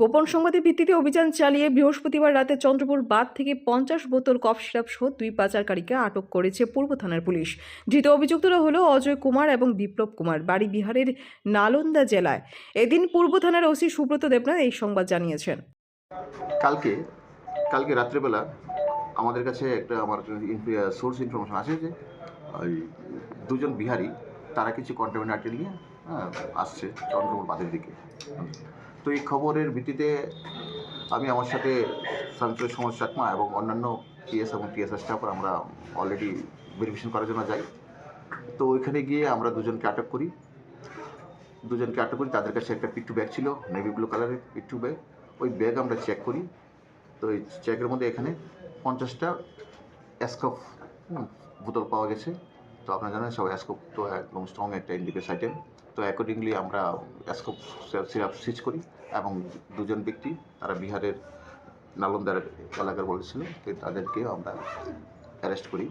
গোপন সংবাদের ভিত্তিতে অভিযান চালিয়ে বৃহস্পতিবার রাতে চন্দ্রপুর বাদ থেকে পঞ্চাশ বোতল কফ সিরাপ সহ দুই পাচারকারীকে আটক করেছে পূর্ব থানার পুলিশ। ধৃত অভিযুক্তরা হলো অজয় কুমার এবং বিপ্লব কুমার বাড়ি বিহারের নালন্দা জেলায়। এদিন পূর্ব থানার ওসি সুব্রত দেবনাথ এই সংবাদ জানিয়েছেন। কালকে কালকে রাত্রেবেলা আমাদের কাছে একটা আমার সোর্স ইনফরমেশন আছে যে ওই দুজন বিহারি তারা কিছু কন্টেমেন্ট আটকে নিয়ে হ্যাঁ, আসছে চন্দ্রপুর বাঁধের দিকে। তো এই খবরের ভিত্তিতে আমি আমার সাথে সঞ্চয় সমাজ চাকমা এবং অন্যান্য পিএস এবং টিএসআর স্টাফরা আমরা অলরেডি ভেরিফিকেশন করার জন্য যাই। তো ওইখানে গিয়ে আমরা দুজনকে আটক করি। দুজনকে আটক করি। তাদের কাছে একটা পিট্টু ব্যাগ ছিল নেভি ব্লু কালারের পিট্টু ব্যাগ। ওই ব্যাগ আমরা চেক করি। তো এই চেকের মধ্যে এখানে পঞ্চাশটা অ্যাসকপ বোতল পাওয়া গেছে। তো আপনারা জানেন সব এসকোপ তো একদম স্ট্রং একটা ইন্ডিকেস আইটেম তো অ্যাকর্ডিংলি আমরা অ্যাসকোপ সিরাপ সুইচ করি এবং দুজন ব্যক্তি, তারা বিহারের নালন্দার এলাকার বলেছিল তাদেরকে আমরা অ্যারেস্ট করি।